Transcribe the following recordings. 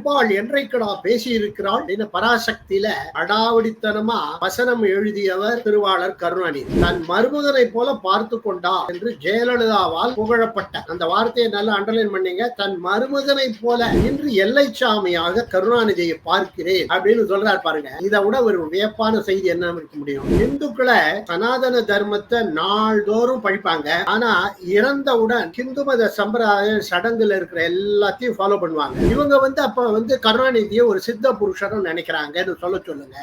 அம்பாள் என்றைக்கடா பேசி இருக்கிறாள் பராசக்தியில அடாவடித்தனமா வசனம் எழுதியவர் திருவாளர் கருணாநிதி. தன் மருமகனை போல பார்த்து கொண்டா என்று ஜெயலலிதாவால் புகழப்பட்ட அந்த வார்த்தையை நல்லா அண்டர்லைன் பண்ணீங்க. தன் மருமகனை போல இன்று எல்லை சாமியாக கருணாநிதியை பார்க்கிறேன் அப்படின்னு சொல்றாரு பாருங்க. இதை விட ஒரு வியப்பான செய்தி என்ன இருக்க முடியும். இந்துக்களை சனாதன தர்மத்தை நாள்தோறும் படிப்பாங்க ஆனா இறந்தவுடன் ஹிந்து மத சம்பிரதாய சடங்குல இருக்கிற எல்லாத்தையும் ஃபாலோ பண்ணுவாங்க. இவங்க வந்து அப்ப வந்து கருணாநிதியை ஒரு சித்த புருஷரும் நினைக்கிறாங்கன்னு சொல்ல சொல்லுங்க.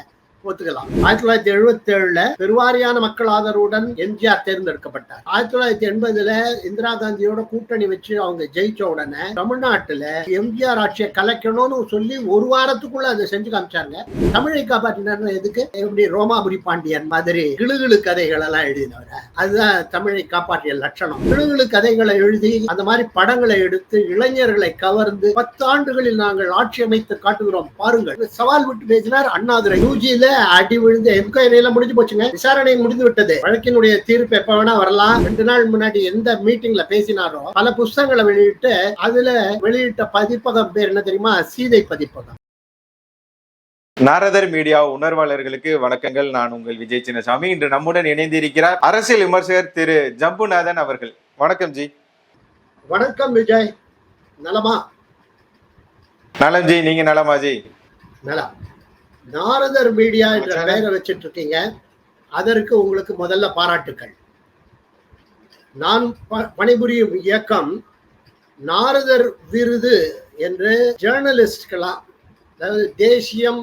ஒத்துக்கலாம். ஆயிரத்தி தொள்ளாயிரத்தி எழுபத்தி ஏழுல பெருவாரியான மக்கள் ஆதரவுடன் எம்ஜிஆர் தேர்ந்தெடுக்கப்பட்டார். ஆயிரத்தி தொள்ளாயிரத்தி எண்பதுல இந்திரா காந்தியோட கூட்டணி வச்சு அவங்க ஜெயிச்ச உடனே தமிழ்நாட்டுல எம்ஜிஆர் ஆட்சியை கலைக்கணும்னு சொல்லி ஒரு வாரத்துக்குள்ள அதை செஞ்சு காமிச்சாங்க. தமிழை காப்பாற்றினார் எதுக்கு? எப்படி ரோமாபுரி பாண்டியன் மாதிரி கிளுகிழு கதைகள் எல்லாம் எழுதினவர். அதுதான் தமிழை காப்பாற்றிய லட்சணம். கிளுகிழு கதைகளை எழுதி அந்த மாதிரி படங்களை எடுத்து இளைஞர்களை கவர்ந்து பத்து ஆண்டுகளில் நாங்கள் ஆட்சி அமைத்து காட்டுகிறோம். பாருங்கள். சவால் விட்டு பேசினார் அண்ணாதுரை. யூஜியில அடி விழுந்து என்கொயரி எல்லாம் முடிஞ்சு போச்சுங்க. விசாரணை முடிந்து விட்டது. வழக்கினுடைய தீர்ப்பு எப்ப வேணா வரலாம். ரெண்டு நாள் முன்னாடி எந்த மீட்டிங்ல பேசினாரோ பல புஸ்தகங்களை வெளியிட்டு அதுல வெளியிட்ட பதிப்பகம் பேர் என்ன தெரியுமா? சீதை பதிப்பகம். நாரதர் மீடியா உணர்வாளர்களுக்கு வணக்கங்கள். நான் உங்கள் விஜய் சின்னசாமி. இன்று நம்முடன் இணைந்திருக்கிறார் அரசியல் விமர்சகர் திரு ஜம்புநாதன் அவர்கள். வணக்கம் ஜி. வணக்கம் விஜய். நலமா? நலம் ஜி. நீங்க நலமா ஜி? நலம். நாரதர் மீடியா என்ற பெயரை வச்சிட்டு இருக்கீங்க அதற்கு உங்களுக்கு முதல்ல பாராட்டுக்கள். நான் பணிபுரியும் இயக்கம் நாரதர் விருது என்று ஜேர்னலிஸ்ட்களா அதாவது தேசியம்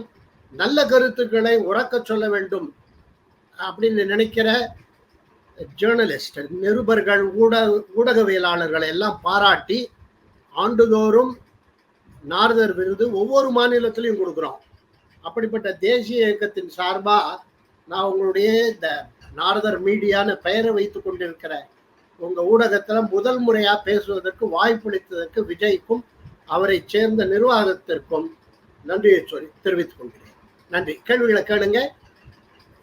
நல்ல கருத்துக்களை உறக்க சொல்ல வேண்டும் அப்படின்னு நினைக்கிற ஜேர்னலிஸ்ட் நிருபர்கள் ஊடக ஊடகவியலாளர்களை எல்லாம் பாராட்டி ஆண்டுதோறும் நாரதர் விருது ஒவ்வொரு மாநிலத்திலையும் கொடுக்குறோம். அப்படிப்பட்ட தேசிய இயக்கத்தின் சார்பா நான் உங்களுடைய இந்த நாரதர் மீடியான்னு பெயரை வைத்துக் கொண்டிருக்கிற உங்க ஊடகத்துல முதல் முறையா பேசுவதற்கு வாய்ப்பளித்ததற்கு விஜய்க்கும் அவரை சேர்ந்த நிர்வாகத்திற்கும் நன்றியை சொல்லி தெரிவித்துக் கொள்கிறேன். நன்றி. கேள்விகளை கேளுங்க.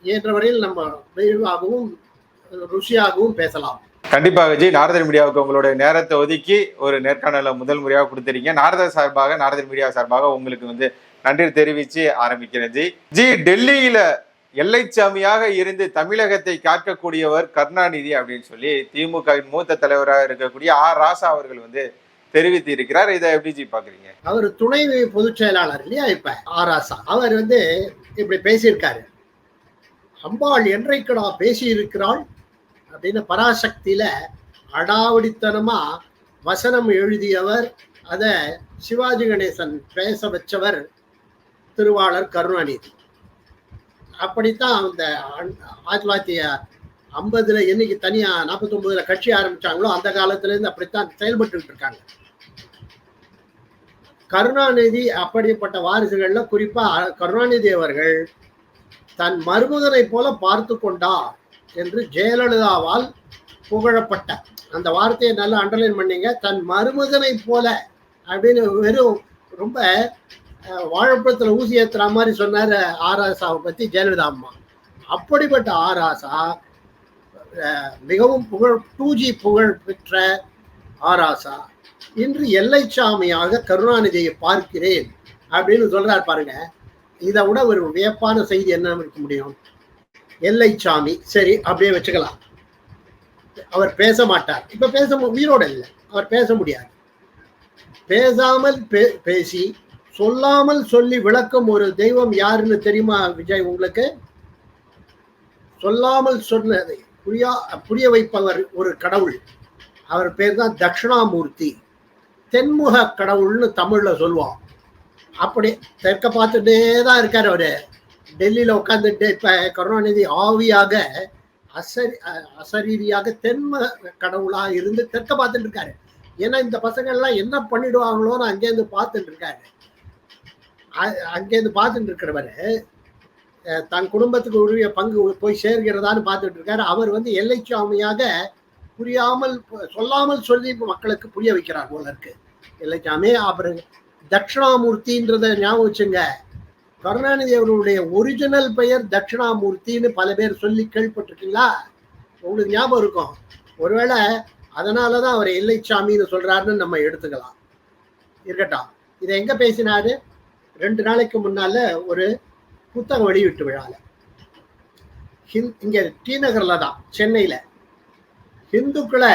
ஏற்றவரையில் நம்ம விரிவாகவும் ருசியாகவும் பேசலாம். கண்டிப்பாக ஜி நாரதர் மீடியாவுக்கு உங்களுடைய நேரத்தை ஒதுக்கி ஒரு நேர்காணல முதல் முறையாக கொடுத்துறீங்க நாரதர் சார்பாக நாரதர் மீடியா சார்பாக உங்களுக்கு வந்து நன்றி தெரிவித்து ஆரம்பிக்கிறேன் ஜி ஜி டெல்லியில எல்லைச்சாமியாக இருந்து தமிழகத்தை காக்கக்கூடியவர் கருணாநிதி அப்படின்னு சொல்லி திமுகவின் மூத்த தலைவராக இருக்கக்கூடிய ஆர். ராசா அவர்கள் வந்து தெரிவித்து இருக்கிறார் இதை எப்படி ஜி பாக்குறீங்க? அவர் துணை பொதுச் செயலாளர் இல்லையா இப்ப? ஆராசா அவர் வந்து இப்படி பேசியிருக்காரு. அம்பாள் என்றைக்கடா நான் பேசியிருக்கிறாள் அப்படின்னு பராசக்தியில அடாவடித்தனமா வசனம் எழுதியவர் அத சிவாஜி கணேசன் பேச வச்சவர் திருவாளர் கருணாநிதி. அப்படித்தான் அந்த ஆயிரத்தி தொள்ளாயிரத்தி ஐம்பதுல என்னைக்கு தனியா நாற்பத்தி ஒன்பதுல கட்சி ஆரம்பிச்சாங்களோ அந்த காலத்துல இருந்து அப்படித்தான் செயல்பட்டு இருக்காங்க. கருணாநிதி அப்படிப்பட்ட வாரிசுகள்ல குறிப்பா கருணாநிதி அவர்கள் தன் மருமகனை போல பார்த்து கொண்டார் என்று ஜெயலலிதாவால் புகழப்பட்ட. அந்த வார்த்தையை நல்லா அண்டர்லைன் பண்ணீங்க. தன் மருமகனை போல அப்படின்னு வெறும் ரொம்ப வாழைப்பழத்துல ஊசி ஏத்துற மாதிரி சொன்னார் ஆராசாவை பத்தி ஜெயலலிதா அம்மா. அப்படிப்பட்ட ஆராசா ஆசா மிகவும் புகழ் டூ ஜி புகழ் பெற்ற ஆராசா இன்று எல்லை சாமியாக கருணாநிதியை பார்க்கிறேன் அப்படின்னு சொல்றாரு பாருங்க. இதை விட ஒரு வியப்பான செய்தி என்ன இருக்க முடியும். எல்லை சாமி சரி அப்படியே வச்சுக்கலாம். அவர் பேச மாட்டார். இப்ப பேச உயிரோட இல்லை. அவர் பேச முடியாது. பேசாமல் பே- பேசி சொல்லாமல் சொல்லி விளக்கும் ஒரு தெய்வம் யாருன்னு தெரியுமா விஜய் உங்களுக்கு? சொல்லாமல் சொன்னதை புரியா புரிய வைப்பவர் ஒரு கடவுள். அவர் பேர் தான் தட்சிணாமூர்த்தி. தென்முக கடவுள்னு தமிழ்ல சொல்லுவோம் அப்படி தெற்க பார்த்துட்டே தான் இருக்கார் அவரு. டெல்லியில உட்காந்துட்டு இப்ப கருணாநிதி ஆவியாக அசரி அசரீரியாக தென்முக கடவுளா இருந்து தெற்க பார்த்துட்டு இருக்காரு. ஏன்னா இந்த பசங்க எல்லாம் என்ன பண்ணிடுவாங்களோன்னு அங்கேருந்து பார்த்துட்டு இருக்காரு. அங்கேருந்து பார்த்துட்டு இருக்கிறவர் தன் குடும்பத்துக்கு உரிய பங்கு போய் சேர்கிறதான்னு பார்த்துட்டு இருக்காரு. அவர் வந்து எல்லைச்சாமியாக புரியாமல் சொல்லாமல் சொல்லி மக்களுக்கு புரிய வைக்கிறார் போல இருக்கு. எல்லைச்சாமி அப்புறம் தட்சிணாமூர்த்தின்றத ஞாபகம் வச்சுங்க. கருணாநிதி அவர்களுடைய ஒரிஜினல் பெயர் தட்சிணாமூர்த்தின்னு பல பேர் சொல்லி கேள்விப்பட்டிருக்கீங்களா? உங்களுக்கு ஞாபகம் இருக்கும். ஒருவேளை அதனாலதான் அவர் எல்லைச்சாமின்னு சொல்றாருன்னு நம்ம எடுத்துக்கலாம். இருக்கட்டும். இதை எங்க பேசினாரு? ரெண்டு நாளைக்கு முன்னால ஒரு புத்தகம் வெளியிட்டு விழால. இங்க டி நகர்ல தான் சென்னையில. ஹிந்துக்களை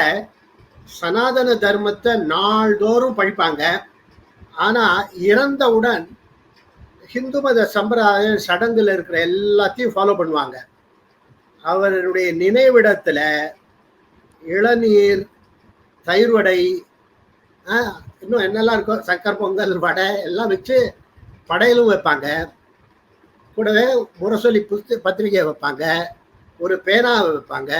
சனாதன தர்மத்தை நாள்தோறும் படிப்பாங்க ஆனா இறந்தவுடன் ஹிந்து மத சம்பிரதாய சடங்குல இருக்கிற எல்லாத்தையும் ஃபாலோ பண்ணுவாங்க. அவருடைய நினைவிடத்துல இளநீர் தயிர் வடை ஆ, இன்னும் என்னெல்லாம் இருக்கோ சக்கர் பொங்கல் வடை எல்லாம் வச்சு படையலும் வைப்பாங்க. கூடவே முரசொலி புஸ்த பத்திரிகையை வைப்பாங்க. ஒரு பேனாவை வைப்பாங்க.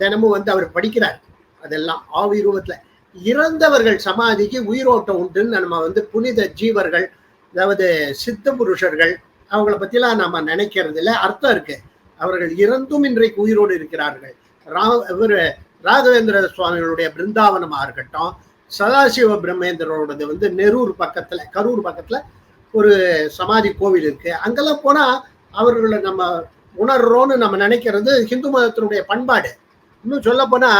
தினமும் வந்து அவர் படிக்கிறார். அதெல்லாம் ஆவி ரூபத்தில். இறந்தவர்கள் சமாதிக்கு உயிரோட்டம் உண்டுன்னு நம்ம வந்து புனித ஜீவர்கள் அதாவது சித்த புருஷர்கள் அவங்கள பற்றிலாம் நம்ம நினைக்கிறது இல்லை அர்த்தம் இருக்கு. அவர்கள் இறந்தும் இன்றைக்கு உயிரோடு இருக்கிறார்கள். ரா இவர் ராகவேந்திர சுவாமிகளுடைய பிருந்தாவனமாக இருக்கட்டும் சதாசிவ பிரம்மேந்திரோடது வந்து நெரூர் பக்கத்துல கரூர் பக்கத்துல ஒரு சமாதி கோவில் இருக்கு. அங்கெல்லாம் போனா அவர்களை நம்ம உணர்றோம்னு நம்ம நினைக்கிறது ஹிந்து மதத்தினுடைய பண்பாடு. இன்னும் சொல்ல போனா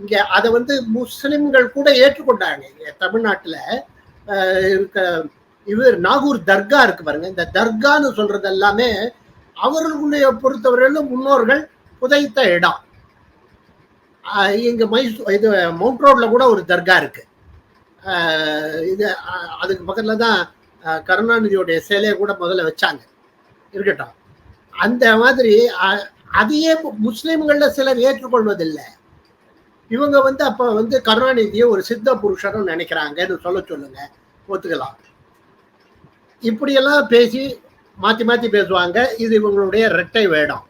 இங்க அதை வந்து முஸ்லிம்கள் கூட ஏற்றுக்கொண்டாங்க. இங்க தமிழ்நாட்டுல இருக்க இவர் நாகூர் தர்கா இருக்கு பாருங்க. இந்த தர்கான்னு சொல்றது எல்லாமே அவர்களுடைய பொறுத்தவரையிலும் முன்னோர்கள் புதைத்த இடம். இங்க மைசூர் இது மவுண்ட் ரோட்ல கூட ஒரு தர்கா இருக்கு. இது அதுக்கு பக்கத்துல தான் கருணாநிதியோடைய சிலையை கூட முதல்ல வச்சாங்க. இருக்கட்டும். அந்த மாதிரி அதையே முஸ்லீம்களில் சிலர் ஏற்றுக்கொள்வதில்லை. இவங்க வந்து அப்ப வந்து கருணாநிதியை ஒரு சித்த புருஷரும் நினைக்கிறாங்கன்னு சொல்ல சொல்லுங்க. ஒத்துக்கலாம். இப்படியெல்லாம் பேசி மாத்தி மாத்தி பேசுவாங்க. இது இவங்களுடைய ரெட்டை வேடம்.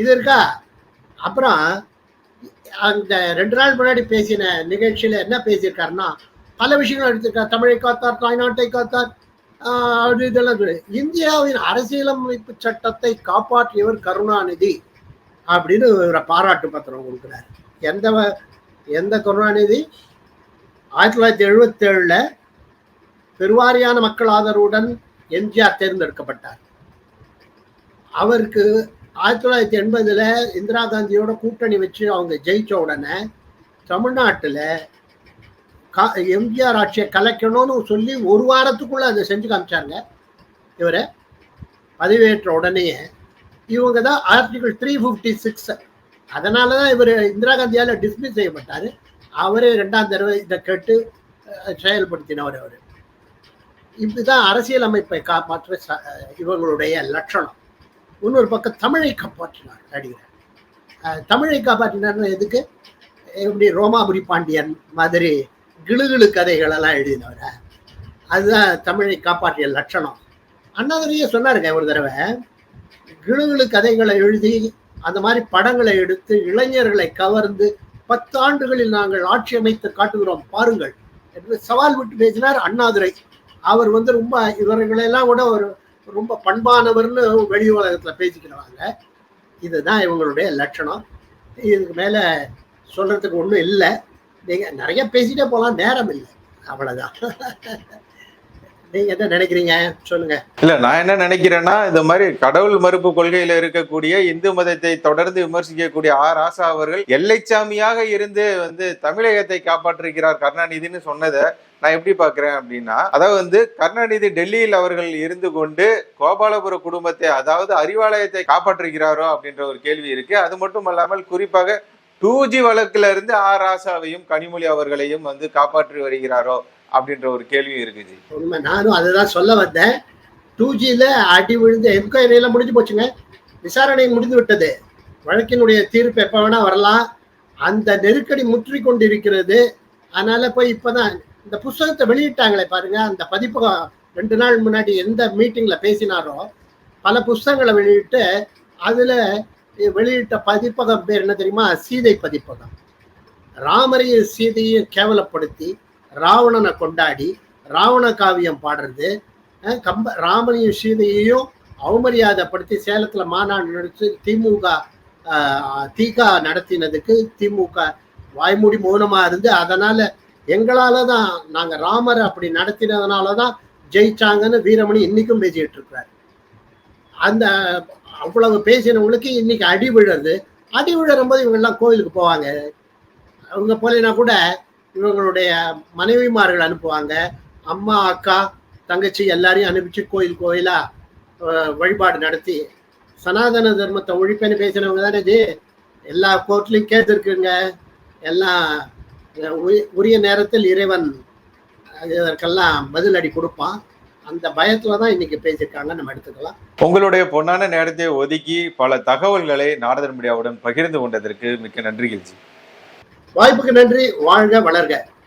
இது இருக்கா? அப்புறம் அந்த ரெண்டு நாள் முன்னாடி பேசின நிகழ்ச்சியில என்ன பேசியிருக்காருன்னா பல விஷயங்கள் எடுத்திருக்கார். தமிழை காத்தார் தாய்நாட்டை காத்தார் ஆஹ் இதெல்லாம் இந்தியாவின் அரசியலமைப்பு சட்டத்தை காப்பாற்றியவர் கருணாநிதி அப்படின்னு ஒரு பாராட்டு பத்திரம் கொடுக்குறாரு. எந்த வ- எந்த கருணாநிதி? ஆயிரத்தி தொள்ளாயிரத்தி எழுபத்தி ஏழுல பெருவாரியான மக்கள் ஆதரவுடன் எம்ஜிஆர் தேர்ந்தெடுக்கப்பட்டார். அவருக்கு ஆயிரத்தி தொள்ளாயிரத்தி எண்பதுல இந்திரா காந்தியோட கூட்டணி வச்சு அவங்க ஜெயிச்ச உடனே தமிழ்நாட்டுல கா- எம்ஜிஆர் ஆட்சியை கலைக்கணும்னு சொல்லி ஒரு வாரத்துக்குள்ள அதை செஞ்சு காமிச்சாங்க இவரை பதவியேற்ற உடனேயே இவங்க தான் ஆர்டிகல் த்ரீ ஃபிஃப்டி சிக்ஸ் அதனால தான் இவர் இந்திரா காந்தியால் டிஸ்மிஸ் செய்யப்பட்டார். அவரே ரெண்டாம் தடவை இதை கேட்டு செயல்படுத்தினவர் அவர். இப்படிதான் அரசியலமைப்பை காப்பாற்ற ச- இவங்களுடைய லட்சணம். இன்னொரு பக்கம் தமிழை காப்பாற்றினார் நடிகர். தமிழை காப்பாற்றினார்னு எதுக்கு? எப்படி ரோமாபுரி பாண்டியன் மாதிரி கிளுகிளு கதைகள் எல்லாம் எழுதினவர். அதுதான் தமிழை காப்பாற்றிய லட்சணம். அண்ணாதுரையே சொன்னாருங்க ஒரு தடவை கிளுகிளு கதைகளை எழுதி அந்த மாதிரி படங்களை எடுத்து இளைஞர்களை கவர்ந்து பத்து ஆண்டுகளில் நாங்கள் ஆட்சி அமைத்து காட்டுகிறோம் பாருங்கள் என்று சவால் விட்டு பேசினார் அண்ணாதுரை. அவர் வந்து ரொம்ப இவர்களெல்லாம் கூட ஒரு ரொம்ப பண்பானவர்னு வெளி உலகத்தில் பேசிக்கிறாங்க இதுதான் இவங்களுடைய லட்சணம். இதுக்கு மேலே சொல்கிறதுக்கு ஒன்றும் இல்லை. நீங்கள் நிறைய பேசிட்டே போகலாம் நேரம் இல்லை. அவ்வளோதான் நீங்க என்ன நினைக்கிறீங்க? சொல்லுங்க. இல்ல நான் என்ன நினைக்கிறேன்னா இந்த மாதிரி கடவுள் மறுப்பு கொள்கையில இருக்கக்கூடிய இந்து மதத்தை தொடர்ந்து விமர்சிக்கக்கூடிய ஆர். ஆசா அவர்கள் எல்லைச்சாமியாக இருந்து வந்து தமிழகத்தை காப்பாற்றுகிறார் கருணாநிதினு சொன்னதை நான் எப்படி பாக்குறேன் அப்படின்னா அதாவது வந்து கருணாநிதி டெல்லியில் அவர்கள் இருந்து கொண்டு கோபாலபுர குடும்பத்தை அதாவது அறிவாலயத்தை காப்பாற்றுகிறாரோ அப்படின்ற ஒரு கேள்வி இருக்கு. அது மட்டும் அல்லாமல் குறிப்பாக டூ ஜி வழக்குல இருந்து ஆர் ராசாவையும் கனிமொழி அவர்களையும் வந்து காப்பாற்றி வருகிறாரோ அப்படின்ற ஒரு கேள்வி இருக்குது உண்மை. நானும் அதுதான் சொல்ல வந்தேன். டூ ஜியில் அடி விழுந்து என்கொயரி எல்லாம் முடிஞ்சு போச்சுங்க. விசாரணை முடிந்து விட்டது. வழக்கினுடைய தீர்ப்பு எப்போ வேணா வரலாம். அந்த நெருக்கடி முற்றி கொண்டிருக்கிறது. அதனால போய் இப்பதான் இந்த புஸ்தகத்தை வெளியிட்டாங்களே பாருங்க அந்த பதிப்பகம் ரெண்டு நாள் முன்னாடி எந்த மீட்டிங்ல பேசினாரோ பல புஸ்தகங்களை வெளியிட்டு அதுல வெளியிட்ட பதிப்பகம் பேர் என்ன தெரியுமா? சீதை பதிப்பகம். ராமரையும் சீதையும் கேவலப்படுத்தி ராவணனை கொண்டாடி ராவண காவியம் பாடுறது கம்ப ராமனையும் சீதையையும் அவமரியாதைப்படுத்தி சேலத்துல மாநாடு நடத்தி திமுக ஆஹ், திக நடத்தினதுக்கு திமுக வாய்மூடி மௌனமா இருந்து அதனால எங்களால தான் நாங்க ராமர் அப்படி நடத்தினதுனால தான் ஜெயிச்சாங்கன்னு வீரமணி இன்னைக்கும் பேசிட்டு இருக்கிறார் அந்த அவ்வளவு பேசினவங்களுக்கு இன்னைக்கு அடி விழுறது அடி விழுறும் போது இவங்க எல்லாம் கோயிலுக்கு போவாங்க. அவங்க போலினா கூட இவங்களுடைய மனைவிமார்கள் அனுப்புவாங்க. அம்மா அக்கா தங்கச்சி எல்லாரையும் அனுப்பிச்சு கோயில் கோயிலா வழிபாடு நடத்தி. சனாதன தர்மத்தை ஒழிப்பேன்னு பேசினவங்க தானே இது? எல்லா கோர்ட்லையும் கேஸ் இருக்குங்க. எல்லாம் உரிய நேரத்தில் இறைவன் இதற்கெல்லாம் பதிலடி கொடுப்பான். அந்த பயத்துல தான் இன்னைக்கு பேசியிருக்காங்க. நம்ம எடுத்துக்கலாம். உங்களுடைய பொன்னான நேரத்தை ஒதுக்கி பல தகவல்களை நாரதர் மீடியாவுடன் பகிர்ந்து கொண்டதற்கு மிக்க நன்றிகள் ஜி வாய்ப்புக்கு நன்றி. வாழ்க வளர்க.